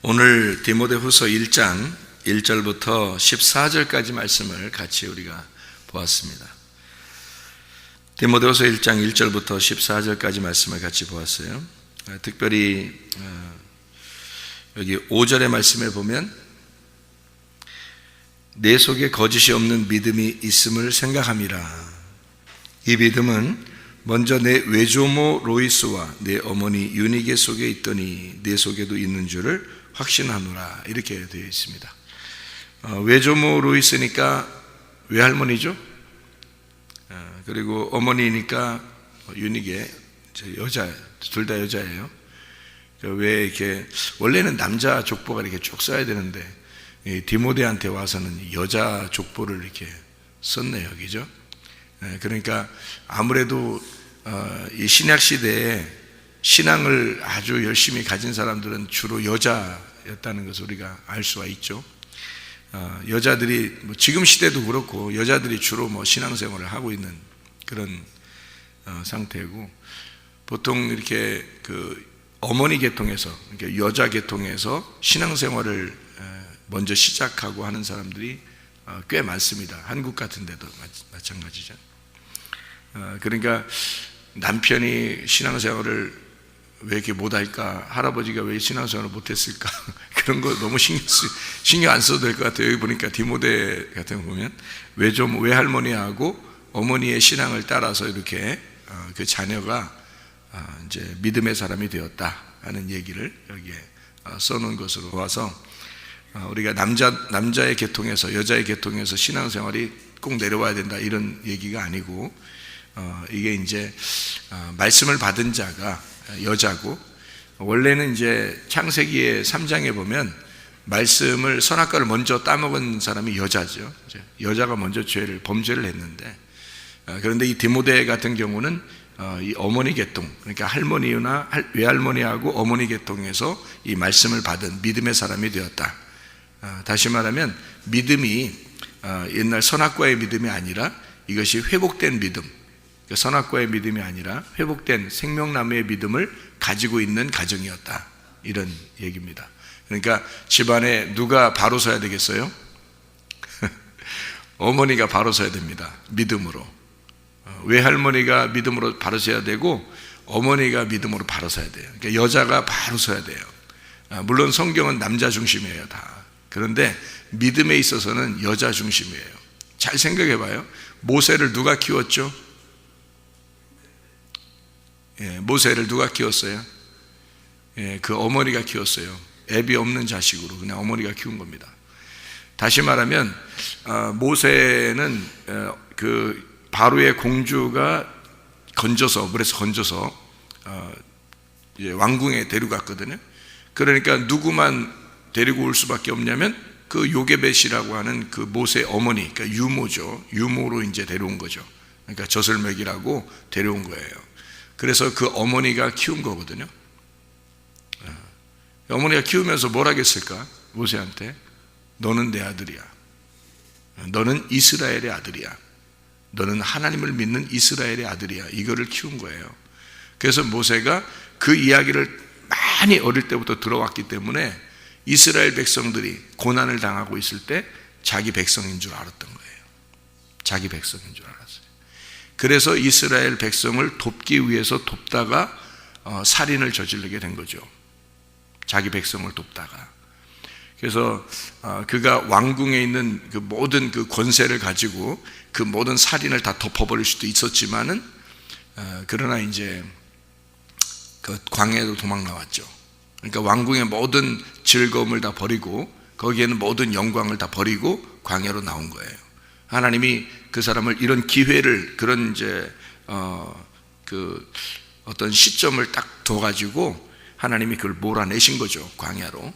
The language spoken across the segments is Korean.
오늘 디모데후서 1장 1절부터 14절까지 말씀을 같이 우리가 보았습니다. 디모데후서 1장 1절부터 14절까지 말씀을 같이 보았어요. 아, 특별히 어, 여기 5절의 말씀에 보면 내 속에 거짓이 없는 믿음이 있음을 생각함이라. 이 믿음은 먼저 내 외조모 로이스와 내 어머니 유니게 속에 있더니 내 속에도 있는 줄을 확신하노라 이렇게 되어 있습니다. 어, 외조모 로이스니까 외할머니죠. 어, 그리고 어머니니까 유니게 여자 둘 다 여자예요. 왜 이렇게 원래는 남자 족보가 이렇게 쭉 써야 되는데 디모데한테 와서는 여자 족보를 이렇게 썼네요, 그죠? 그러니까 아무래도 어, 이 신약 시대에 신앙을 아주 열심히 가진 사람들은 주로 여자였다는 것을 우리가 알 수가 있죠. 어, 여자들이 뭐 지금 시대도 그렇고 여자들이 주로 뭐 신앙생활을 하고 있는 그런 어, 상태고 보통 이렇게 그 어머니 계통에서 여자 계통에서 신앙생활을 먼저 시작하고 하는 사람들이 꽤 많습니다. 한국 같은 데도 마찬가지죠. 그러니까 남편이 신앙생활을 왜 이렇게 못할까? 할아버지가 왜 신앙생활을 못했을까? 그런 거 너무 신경, 쓰, 신경 안 써도 될 것 같아요. 여기 보니까 디모데 같은 거 보면 외좀 외할머니하고 어머니의 신앙을 따라서 이렇게 어, 그 자녀가 어, 이제 믿음의 사람이 되었다 하는 얘기를 여기에 어, 써놓은 것으로 봐서 우리가 남자 남자의 계통에서 여자의 계통에서 신앙생활이 꼭 내려와야 된다 이런 얘기가 아니고 어, 이게 이제 어, 말씀을 받은 자가 여자고 원래는 이제 창세기의 3장에 보면 말씀을 선악과를 먼저 따먹은 사람이 여자죠. 여자가 먼저 죄를 범죄를 했는데 어, 그런데 이 디모데 같은 경우는 어, 이 어머니 계통 그러니까 할머니나 외할머니하고 어머니 계통에서 이 말씀을 받은 믿음의 사람이 되었다. 어, 다시 말하면 믿음이 어, 옛날 선악과의 믿음이 아니라 이것이 회복된 믿음 그 선악과의 믿음이 아니라 회복된 생명나무의 믿음을 가지고 있는 가정이었다. 이런 얘기입니다. 그러니까 집안에 누가 바로 서야 되겠어요? 어머니가 바로 서야 됩니다. 믿음으로. 어, 외할머니가 믿음으로 바로 서야 되고 어머니가 믿음으로 바로 서야 돼요. 그러니까 여자가 바로 서야 돼요. 아, 물론 성경은 남자 중심이에요, 다. 그런데 믿음에 있어서는 여자 중심이에요. 잘 생각해 봐요. 모세를 누가 키웠죠? 예, 모세를 누가 키웠어요? 예, 그 어머니가 키웠어요. 애비 없는 자식으로 그냥 어머니가 키운 겁니다. 다시 말하면 어, 모세는 어, 그 바로의 공주가 건져서 물에서 건져서 어, 왕궁에 데려갔거든요. 그러니까 누구만 데리고 올 수밖에 없냐면 그 요게벳이라고 하는 그 모세 어머니, 그러니까 유모죠. 유모로 이제 데려온 거죠. 그러니까 젖을 먹이라고 데려온 거예요. 그래서 그 어머니가 키운 거거든요. 어. 어머니가 키우면서 뭘 하겠을까? 모세한테 너는 내 아들이야. 너는 이스라엘의 아들이야. 너는 하나님을 믿는 이스라엘의 아들이야. 이거를 키운 거예요. 그래서 모세가 그 이야기를 많이 어릴 때부터 들어왔기 때문에 이스라엘 백성들이 고난을 당하고 있을 때 자기 백성인 줄 알았던 거예요. 자기 백성인 줄 알았어요. 그래서 이스라엘 백성을 돕기 위해서 돕다가 어, 살인을 저지르게 된 거죠. 자기 백성을 돕다가. 그래서 어, 그가 왕궁에 있는 그 모든 그 권세를 가지고 그 모든 살인을 다 덮어버릴 수도 있었지만은 어, 그러나 이제 그 광야에도 도망 나왔죠. 그러니까 왕궁의 모든 즐거움을 다 버리고 거기에는 모든 영광을 다 버리고 광야로 나온 거예요. 하나님이 그 사람을 이런 기회를 그런 이제 어 그 어떤 시점을 딱 둬가지고 하나님이 그걸 몰아내신 거죠 광야로.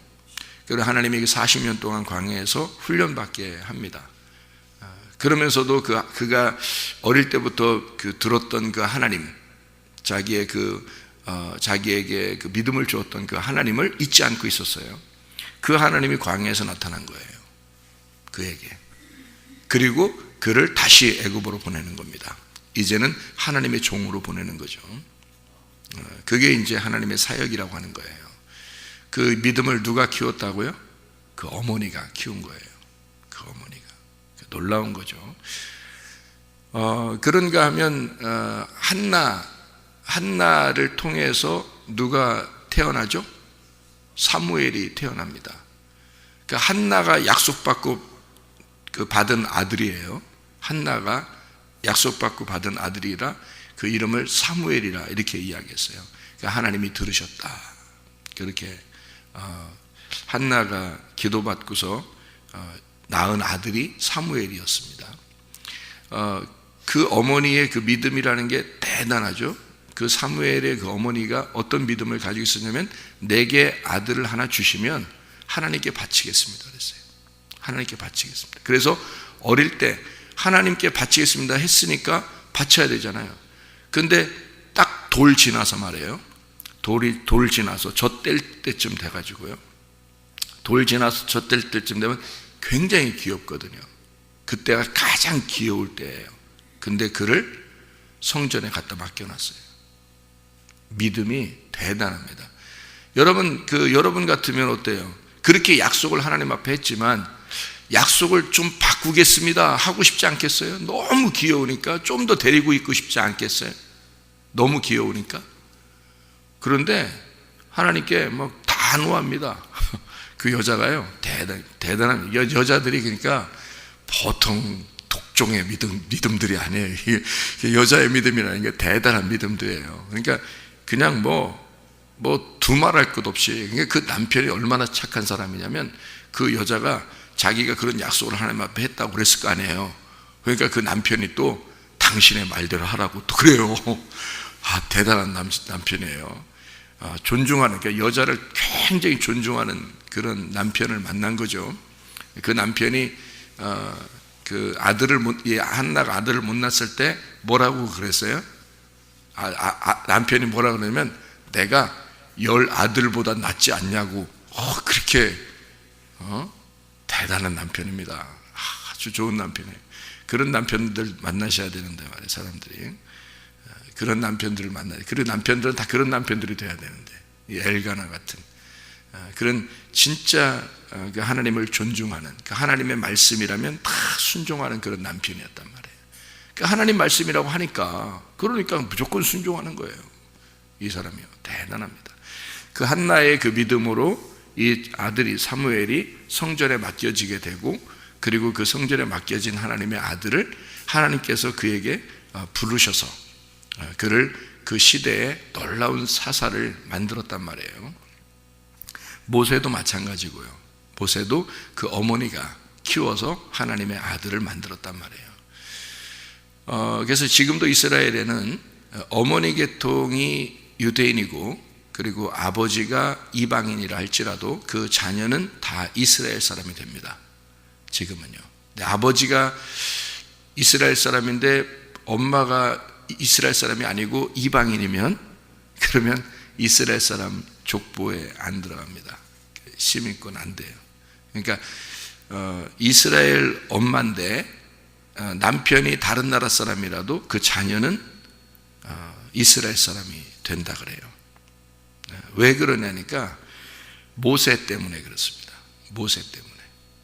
그리고 하나님이 그 40년 동안 광야에서 훈련받게 합니다. 아, 그러면서도 그 그가 어릴 때부터 그 들었던 그 하나님, 자기의 그 어, 자기에게 그 믿음을 주었던 그 하나님을 잊지 않고 있었어요. 그 하나님이 광야에서 나타난 거예요. 그에게. 그리고 그를 다시 애굽으로 보내는 겁니다. 이제는 하나님의 종으로 보내는 거죠. 어, 그게 이제 하나님의 사역이라고 하는 거예요. 그 믿음을 누가 키웠다고요? 그 어머니가 키운 거예요. 그 어머니가 놀라운 거죠. 어, 그런가 하면 어, 한나 한나를 통해서 누가 태어나죠? 사무엘이 태어납니다. 그 한나가 약속받고 그 받은 아들이에요. 한나가 약속받고 받은 아들이라 그 이름을 사무엘이라 이렇게 이야기했어요. 그러니까 하나님이 들으셨다. 그렇게 어, 한나가 기도받고서 어, 낳은 아들이 사무엘이었습니다. 어, 그 어머니의 그 믿음이라는 게 대단하죠. 그 사무엘의 그 어머니가 어떤 믿음을 가지고 있었냐면 내게 아들을 하나 주시면 하나님께 바치겠습니다 그랬어요. 하나님께 바치겠습니다. 그래서 어릴 때 하나님께 바치겠습니다 했으니까 바쳐야 되잖아요. 근데 딱 돌 지나서 말이에요. 돌이 돌 지나서 젖 뗄 때쯤 돼 가지고요. 돌 지나서 젖 뗄 때쯤 되면 굉장히 귀엽거든요. 그때가 가장 귀여울 때예요. 근데 그를 성전에 갖다 맡겨놨어요. 믿음이 대단합니다. 여러분 그 여러분 같으면 어때요? 그렇게 약속을 하나님 앞에 했지만 약속을 좀 바꾸겠습니다 하고 싶지 않겠어요? 너무 귀여우니까 좀 더 데리고 있고 싶지 않겠어요? 너무 귀여우니까. 그런데 하나님께 뭐 단호합니다. 그 여자가요 대단 대단한 여, 여자들이 그러니까 보통 독종의 믿음 믿음들이 아니에요. 여자의 믿음이라는 게 대단한 믿음들이에요. 그러니까 그냥 뭐 뭐 두말할 것 없이 그러니까 그 남편이 얼마나 착한 사람이냐면 그 여자가 자기가 그런 약속을 하나님 앞에 했다고 그랬을 거 아니에요. 그러니까 그 남편이 또 당신의 말대로 하라고 또 그래요. 아 대단한 남, 남편이에요. 아, 존중하는 그러니까 여자를 굉장히 존중하는 그런 남편을 만난 거죠. 그 남편이 어, 그 아들을 못, 예, 한나가 아들을 못 낳았을 때 뭐라고 그랬어요? 아, 아, 아, 남편이 뭐라 그러냐면 내가 열 아들보다 낫지 않냐고 어, 그렇게 어? 대단한 남편입니다. 아주 좋은 남편이에요. 그런 남편들 만나셔야 되는데 말이에요, 사람들이. 어, 그런 남편들을 만나야 돼. 그런 남편들은 다 그런 남편들이 돼야 되는데. 이 엘가나 같은. 어, 그런 진짜 어, 그 하나님을 존중하는, 그 하나님의 말씀이라면 다 순종하는 그런 남편이었단 말이에요. 그 하나님 말씀이라고 하니까, 그러니까 무조건 순종하는 거예요. 이 사람이요. 대단합니다. 그 한나의 그 믿음으로 이 아들이 사무엘이 성전에 맡겨지게 되고 그리고 그 성전에 맡겨진 하나님의 아들을 하나님께서 그에게 어, 부르셔서 어, 그를 그 시대에 놀라운 사사를 만들었단 말이에요. 모세도 마찬가지고요. 모세도 그 어머니가 키워서 하나님의 아들을 만들었단 말이에요. 어, 그래서 지금도 이스라엘에는 어머니 계통이 유대인이고 그리고 아버지가 이방인이라 할지라도 그 자녀는 다 이스라엘 사람이 됩니다. 지금은요. 아버지가 이스라엘 사람인데 엄마가 이스라엘 사람이 아니고 이방인이면 그러면 이스라엘 사람 족보에 안 들어갑니다. 시민권 안 돼요. 그러니까 어, 이스라엘 엄마인데 어, 남편이 다른 나라 사람이라도 그 자녀는 어, 이스라엘 사람이 된다 그래요. 네, 왜 그러냐니까 모세 때문에 그렇습니다. 모세 때문에.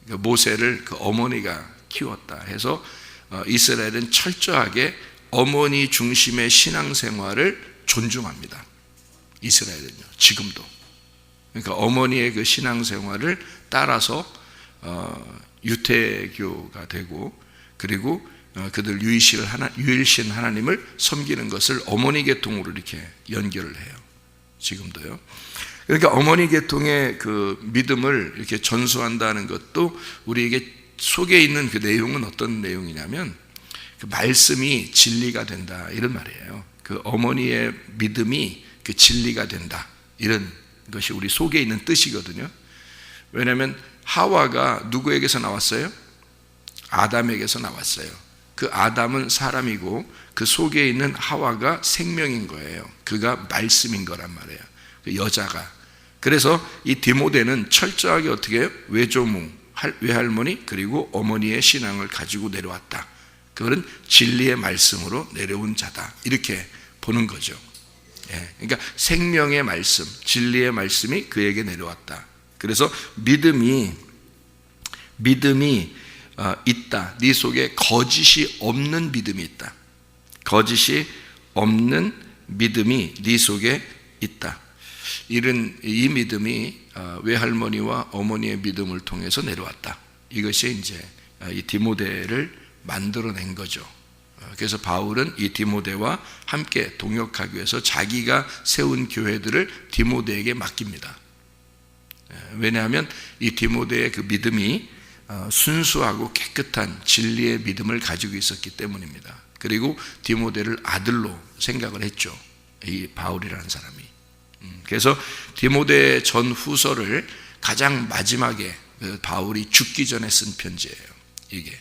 그러니까 모세를 그 어머니가 키웠다 해서 어, 이스라엘은 철저하게 어머니 중심의 신앙생활을 존중합니다. 이스라엘은요. 지금도. 그러니까 어머니의 그 신앙생활을 따라서 어, 유태교가 되고 그리고 어, 그들 유일신 하나 유일신 하나님을 섬기는 것을 어머니 계통으로 이렇게 연결을 해요. 지금도요. 그러니까 어머니 계통의 그 믿음을 이렇게 전수한다는 것도 우리에게 속에 있는 그 내용은 어떤 내용이냐면 그 말씀이 진리가 된다 이런 말이에요. 그 어머니의 믿음이 그 진리가 된다 이런 것이 우리 속에 있는 뜻이거든요. 왜냐하면 하와가 누구에게서 나왔어요? 아담에게서 나왔어요. 그 아담은 사람이고 그 속에 있는 하와가 생명인 거예요. 그가 말씀인 거란 말이에요. 그 여자가. 그래서 이 디모데는 철저하게 어떻게 해요? 외조무, 외할머니 그리고 어머니의 신앙을 가지고 내려왔다. 그거는 진리의 말씀으로 내려온 자다. 이렇게 보는 거죠. 예, 그러니까 생명의 말씀, 진리의 말씀이 그에게 내려왔다. 그래서 믿음이 믿음이 어, 있다. 네 속에 거짓이 없는 믿음이 있다. 거짓이 없는 믿음이 네 속에 있다. 이런 이 믿음이 어, 외할머니와 어머니의 믿음을 통해서 내려왔다. 이것이 이제 어, 이 디모데를 만들어낸 거죠. 어, 그래서 바울은 이 디모데와 함께 동역하기 위해서 자기가 세운 교회들을 디모데에게 맡깁니다. 예, 왜냐하면 이 디모데의 그 믿음이 순수하고 깨끗한 진리의 믿음을 가지고 있었기 때문입니다. 그리고 디모데를 아들로 생각을 했죠. 이 바울이라는 사람이. 음, 그래서 디모데 전 후서를 가장 마지막에 그 바울이 죽기 전에 쓴 편지예요. 이게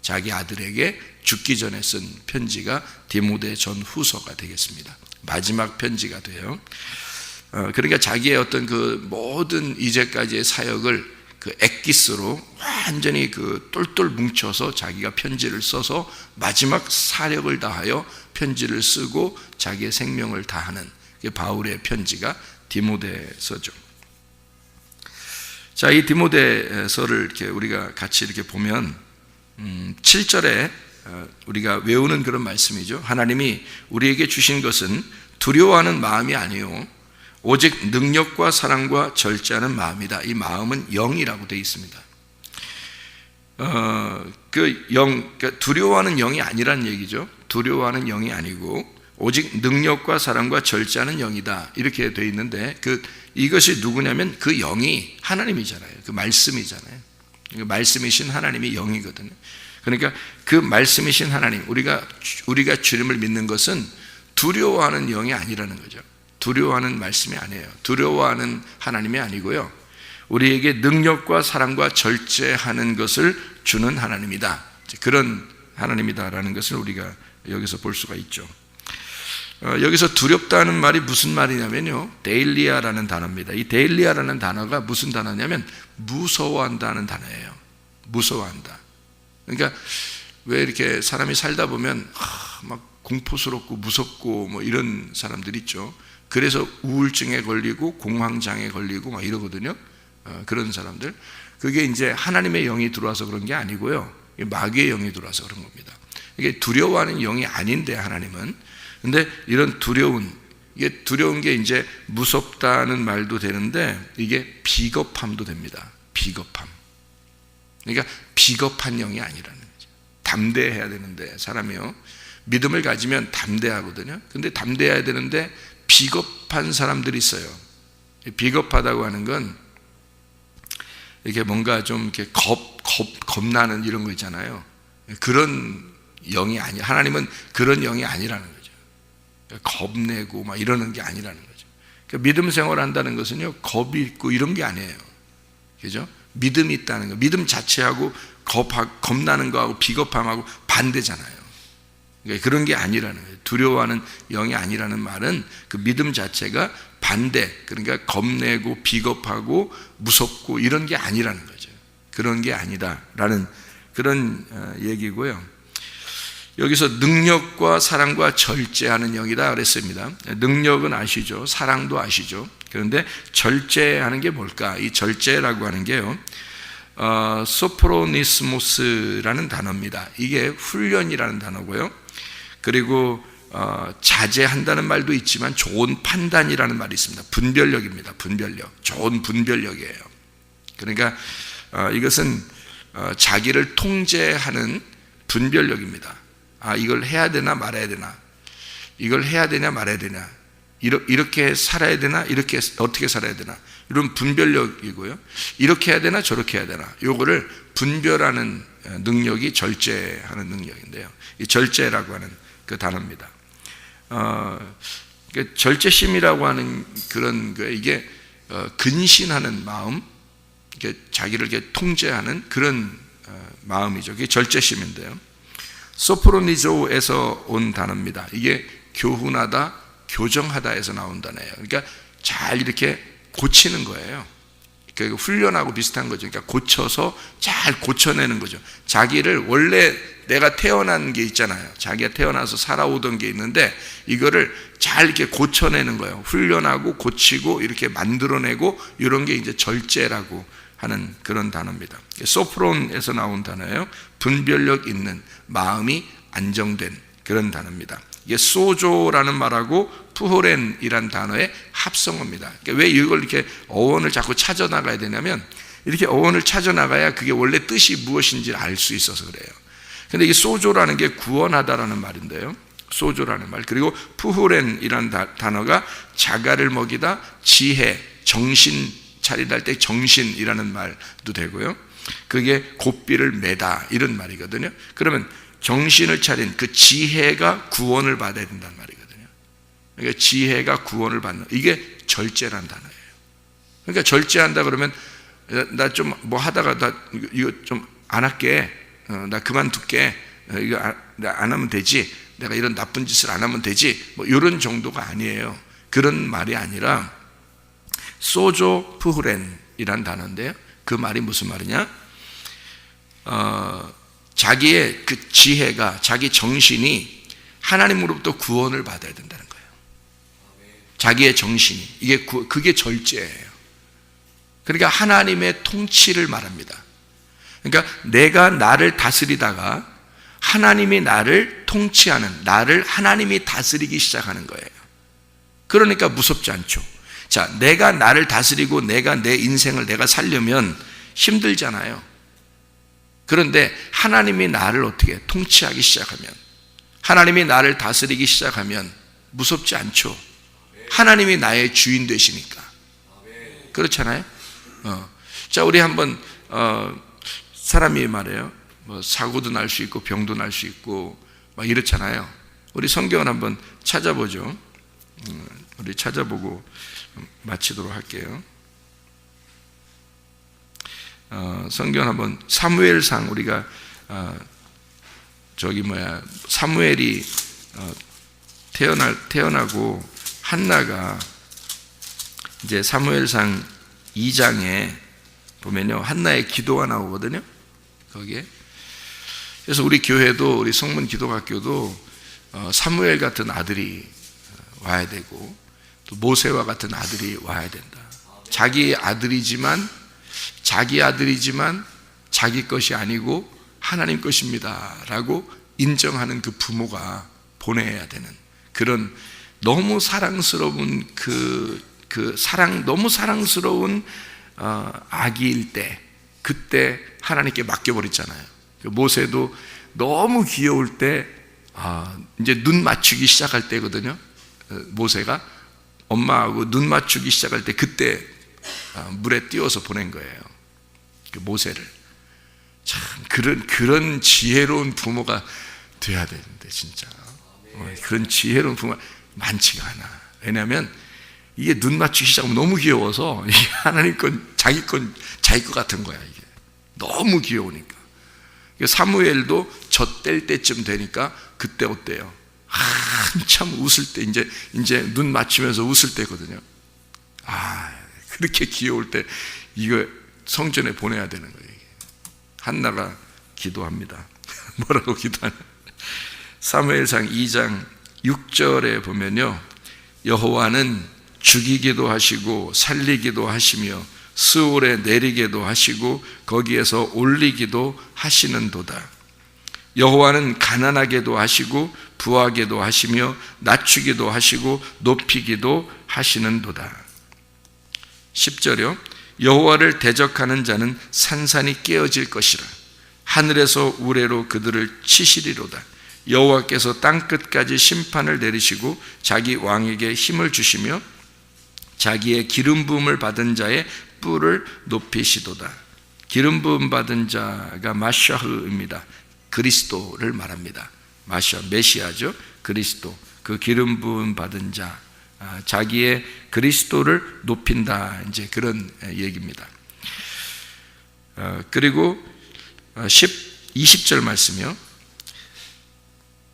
자기 아들에게 죽기 전에 쓴 편지가 디모데 전 후서가 되겠습니다. 마지막 편지가 돼요. 어, 그러니까 자기의 어떤 그 모든 이제까지의 사역을 그 엑기스로 완전히 그 똘똘 뭉쳐서 자기가 편지를 써서 마지막 사력을 다하여 편지를 쓰고 자기의 생명을 다하는 바울의 편지가 디모데서죠. 자, 이 디모데서를 이렇게 우리가 같이 이렇게 보면 음, 7절에 어, 우리가 외우는 그런 말씀이죠. 하나님이 우리에게 주신 것은 두려워하는 마음이 아니요 오직 능력과 사랑과 절제하는 마음이다. 이 마음은 영이라고 되어 있습니다. 어, 그 영, 그러니까 두려워하는 영이 아니란 얘기죠. 두려워하는 영이 아니고 오직 능력과 사랑과 절제하는 영이다. 이렇게 되어 있는데 그 이것이 누구냐면 그 영이 하나님이잖아요. 그 말씀이잖아요. 그 말씀이신 하나님이 영이거든요. 그러니까 그 말씀이신 하나님, 우리가 우리가 주님을 믿는 것은 두려워하는 영이 아니라는 거죠. 두려워하는 말씀이 아니에요. 두려워하는 하나님이 아니고요. 우리에게 능력과 사랑과 절제하는 것을 주는 하나님이다. 그런 하나님이다라는 것을 우리가 여기서 볼 수가 있죠. 어, 여기서 두렵다는 말이 무슨 말이냐면요. 데일리아라는 단어입니다. 이 데일리아라는 단어가 무슨 단어냐면 무서워한다는 단어예요. 무서워한다. 그러니까 왜 이렇게 사람이 살다 보면 하, 막 공포스럽고 무섭고 뭐 이런 사람들 있죠. 그래서 우울증에 걸리고 공황장애 걸리고 막 이러거든요. 어, 그런 사람들. 그게 이제 하나님의 영이 들어와서 그런 게 아니고요. 마귀의 영이 들어와서 그런 겁니다. 이게 두려워하는 영이 아닌데 하나님은 근데 이런 두려운 이게 두려운 게 이제 무섭다는 말도 되는데 이게 비겁함도 됩니다. 비겁함. 그러니까 비겁한 영이 아니라는 거죠. 담대해야 되는데 사람이요. 믿음을 가지면 담대하거든요. 근데 담대해야 되는데 비겁한 사람들이 있어요. 비겁하다고 하는 건 이렇게 뭔가 좀 이렇게 겁, 겁, 겁나는 이런 거 있잖아요. 그런 영이 아니, 하나님은 그런 영이 아니라는 거죠. 겁내고 막 이러는 게 아니라는 거죠. 그러니까 믿음 생활 한다는 것은요, 겁이 있고 이런 게 아니에요. 그죠? 믿음이 있다는 거. 믿음 자체하고 겁, 겁나는 거하고 비겁함하고 반대잖아요. 그러니까 그런 게 아니라는 거예요. 두려워하는 영이 아니라는 말은 그 믿음 자체가 반대, 그러니까 겁내고 비겁하고 무섭고 이런 게 아니라는 거죠. 그런 게 아니다라는 그런 어, 얘기고요. 여기서 능력과 사랑과 절제하는 영이다 그랬습니다. 능력은 아시죠? 사랑도 아시죠? 그런데 절제하는 게 뭘까? 이 절제라고 하는 게요. 어, 소프로니스모스라는 단어입니다. 이게 훈련이라는 단어고요. 그리고 어, 자제한다는 말도 있지만 좋은 판단이라는 말이 있습니다. 분별력입니다. 분별력. 좋은 분별력이에요. 그러니까 어, 이것은 어, 자기를 통제하는 분별력입니다. 아, 이걸 해야 되나 말아야 되나. 이걸 해야 되냐 말아야 되냐. 이렇게 살아야 되나 이렇게 어떻게 살아야 되나. 이런 분별력이고요. 이렇게 해야 되나 저렇게 해야 되나. 요거를 분별하는 능력이 절제하는 능력인데요. 이 절제라고 하는 그 단어입니다. 어, 그 절제심이라고 하는 그런 거 이게 어, 근신하는 마음, 이렇게 자기를 이렇게 통제하는 그런 어, 마음이죠. 그게 절제심인데요. 소프로니조에서 온 단어입니다. 이게 교훈하다, 교정하다에서 나온 단어예요. 그러니까 잘 이렇게 고치는 거예요. 그 훈련하고 비슷한 거죠. 그러니까 고쳐서 잘 고쳐내는 거죠. 자기를 원래 내가 태어난 게 있잖아요. 자기가 태어나서 살아오던 게 있는데 이거를 잘 이렇게 고쳐내는 거예요. 훈련하고 고치고 이렇게 만들어내고 이런 게 이제 절제라고 하는 그런 단어입니다. 소프론에서 나온 단어예요. 분별력 있는 마음이 안정된 그런 단어입니다. 이게 소조라는 말하고 푸호렌이란 단어의 합성어입니다. 그러니까 왜 이걸 이렇게 어원을 자꾸 찾아 나가야 되냐면 이렇게 어원을 찾아 나가야 그게 원래 뜻이 무엇인지를 알수 있어서 그래요. 근데 이 소조라는 게 구원하다라는 말인데요. 소조라는 말. 그리고 푸후렌이라는 단어가 자가를 먹이다, 지혜, 정신 차리다 할 때 정신이라는 말도 되고요. 그게 고삐를 매다 이런 말이거든요. 그러면 정신을 차린 그 지혜가 구원을 받아야 된다는 말이거든요. 그러니까 지혜가 구원을 받는 이게 절제란 단어예요. 그러니까 절제한다 그러면 나 좀 뭐 하다가 나 이거 좀 안 할게. 어, 나 그만둘게. 어, 이거 안 하면 되지. 내가 이런 나쁜 짓을 안 하면 되지. 뭐 이런 정도가 아니에요. 그런 말이 아니라 소조 푸후렌이란 단어인데요. 그 말이 무슨 말이냐? 어, 자기의 그 지혜가 자기 정신이 하나님으로부터 구원을 받아야 된다는 거예요. 자기의 정신이 이게 구, 그게 절제예요. 그러니까 하나님의 통치를 말합니다. 그러니까 내가 나를 다스리다가 하나님이 나를 통치하는 나를 하나님이 다스리기 시작하는 거예요. 그러니까 무섭지 않죠. 자, 내가 나를 다스리고 내가 내 인생을 내가 살려면 힘들잖아요. 그런데 하나님이 나를 어떻게 통치하기 시작하면 하나님이 나를 다스리기 시작하면 무섭지 않죠. 하나님이 나의 주인 되시니까. 그렇잖아요. 어. 자, 우리 한번 어, 사람이 말해요. 뭐 사고도 날 수 있고 병도 날 수 있고 막 이렇잖아요. 우리 성경을 한번 찾아보죠. 음, 우리 찾아보고 마치도록 할게요. 어, 성경 한번 사무엘상 우리가 어, 저기 뭐야 사무엘이 어, 태어날 태어나고 한나가 이제 사무엘상 2장에 보면요 한나의 기도가 나오거든요 거기에 그래서 우리 교회도 우리 성문 기도학교도 어, 사무엘 같은 아들이 어, 와야 되고 또 모세와 같은 아들이 와야 된다. 자기 아들이지만 자기 아들이지만 자기 것이 아니고 하나님 것입니다 라고 인정하는 그 부모가 보내야 되는 그런 너무 사랑스러운 그, 그 사랑, 너무 사랑스러운 어, 아기일 때 그때 하나님께 맡겨버렸잖아요. 그 모세도 너무 귀여울 때 아, 이제 눈 맞추기 시작할 때거든요. 어, 모세가 엄마하고 눈 맞추기 시작할 때 그때 아, 물에 띄워서 보낸 거예요. 그 모세를. 참 그런 그런 지혜로운 부모가 돼야 되는데 진짜 어, 그런 지혜로운 부모가 많지가 않아. 왜냐하면 이게 눈 맞추기 시작하면 너무 귀여워서 하나님 건 자기 건 자기 것 같은 거야 이게 너무 귀여우니까. 사무엘도 저 뗄 때쯤 되니까 그때 어때요? 한참 웃을 때 이제 이제 눈 맞추면서 웃을 때거든요. 아 그렇게 귀여울 때 이거 성전에 보내야 되는 거예요. 한나가 기도합니다. 뭐라고 기도하냐? 사무엘상 2장 6절에 보면요. 여호와는 죽이기도 하시고 살리기도 하시며 스올에 내리기도 하시고 거기에서 올리기도 하시는도다. 여호와는 가난하게도 하시고 부하게도 하시며 낮추기도 하시고 높이기도 하시는도다. 10절요. 여호와를 대적하는 자는 산산이 깨어질 것이라. 하늘에서 우레로 그들을 치시리로다. 여호와께서 땅 끝까지 심판을 내리시고 자기 왕에게 힘을 주시며 자기의 기름 부음을 받은 자의 뿔을 높이시도다. 기름 부음 받은 자가 마샤흐입니다. 그리스도를 말합니다. 마샤 메시아죠. 그리스도. 그 기름 부음 받은 자 아, 자기의 그리스도를 높인다. 이제 그런 얘기입니다. 어, 그리고 10, 20절 말씀이요.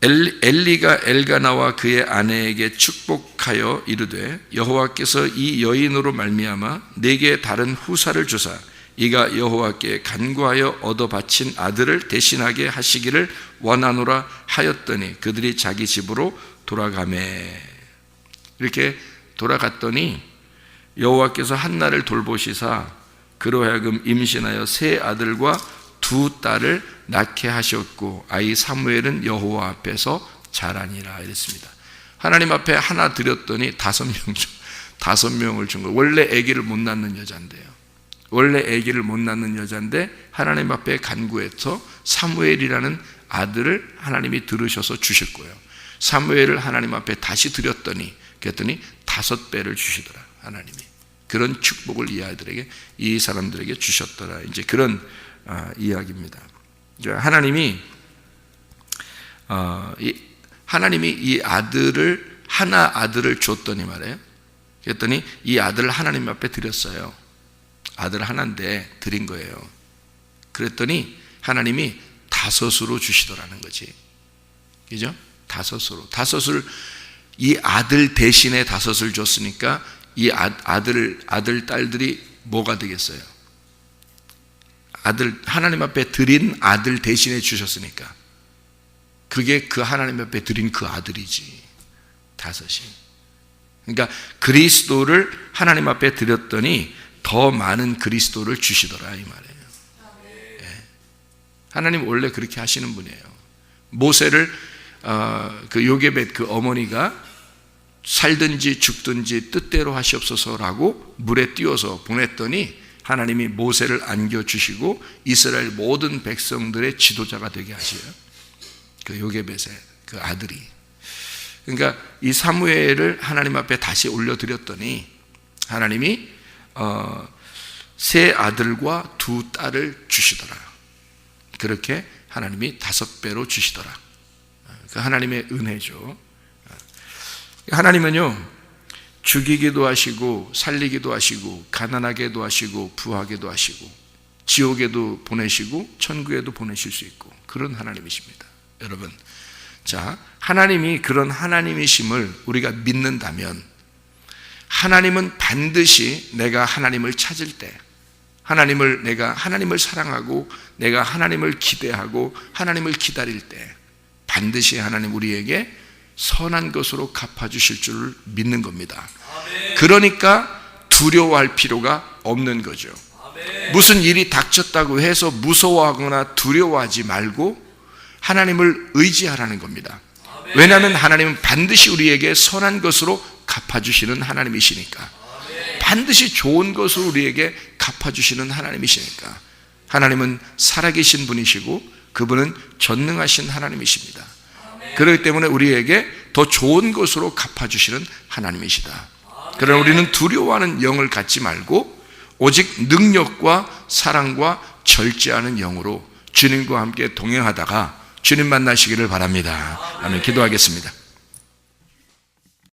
엘리가 엘가나와 그의 아내에게 축복 부탁하여 이르되 여호와께서 이 여인으로 말미암아 내게 다른 후사를 주사 이가 여호와께 간구하여 얻어 바친 아들을 대신하게 하시기를 원하노라 하였더니 그들이 자기 집으로 돌아가매 이렇게 돌아갔더니 여호와께서 한나를 돌보시사 그로 하여금 임신하여 세 아들과 두 딸을 낳게 하셨고 아이 사무엘은 여호와 앞에서 자라니라 이랬습니다. 하나님 앞에 하나 드렸더니 다섯 명 중, 다섯 명을 준 거예요. 원래 아기를 못 낳는 여자인데요. 원래 아기를 못 낳는 여자인데 하나님 앞에 간구해서 사무엘이라는 아들을 하나님이 들으셔서 주실 거예요. 사무엘을 하나님 앞에 다시 드렸더니 그랬더니 다섯 배를 주시더라 하나님이 그런 축복을 이 아이들에게 이 사람들에게 주셨더라 이제 그런 아, 이야기입니다. 하나님이 어, 이, 하나님이 이 아들을 하나 아들을 줬더니 말이에요. 그랬더니 이 아들을 하나님 앞에 드렸어요. 아들 하나인데 드린 거예요. 그랬더니 하나님이 다섯으로 주시더라는 거지. 그죠? 다섯으로. 다섯을 이 아들 대신에 다섯을 줬으니까 이 아, 아들 아들 딸들이 뭐가 되겠어요? 아들 하나님 앞에 드린 아들 대신에 주셨으니까 그게 그 하나님 앞에 드린 그 아들이지 다섯이. 그러니까 그리스도를 하나님 앞에 드렸더니 더 많은 그리스도를 주시더라 이 말이에요. 예. 하나님 원래 그렇게 하시는 분이에요. 모세를 어, 그 요게벳 그 어머니가 살든지 죽든지 뜻대로 하시옵소서라고 물에 띄워서 보냈더니 하나님이 모세를 안겨 주시고 이스라엘 모든 백성들의 지도자가 되게 하셔요. 그 요게벳의 그 아들이. 그러니까 이 사무엘을 하나님 앞에 다시 올려드렸더니 하나님이 어, 세 아들과 두 딸을 주시더라. 그렇게 하나님이 다섯 배로 주시더라. 그 하나님의 은혜죠. 하나님은요, 죽이기도 하시고, 살리기도 하시고, 가난하게도 하시고, 부하게도 하시고, 지옥에도 보내시고, 천국에도 보내실 수 있고, 그런 하나님이십니다. 여러분. 자, 하나님이 그런 하나님이심을 우리가 믿는다면, 하나님은 반드시 내가 하나님을 찾을 때, 하나님을 내가 하나님을 사랑하고 내가 하나님을 기대하고 하나님을 기다릴 때 반드시 하나님 우리에게 선한 것으로 갚아주실 줄 믿는 겁니다. 그러니까 두려워할 필요가 없는 거죠. 무슨 일이 닥쳤다고 해서 무서워하거나 두려워하지 말고 하나님을 의지하라는 겁니다. 왜냐하면 하나님은 반드시 우리에게 선한 것으로 갚아주시는 하나님이시니까. 반드시 좋은 것을 우리에게 갚아주시는 하나님이시니까. 하나님은 살아계신 분이시고 그분은 전능하신 하나님이십니다. 그렇기 때문에 우리에게 더 좋은 것으로 갚아주시는 하나님이시다. 그러나 우리는 두려워하는 영을 갖지 말고 오직 능력과 사랑과 절제하는 영으로 주님과 함께 동행하다가 주님 만나시기를 바랍니다. 아멘. 기도하겠습니다.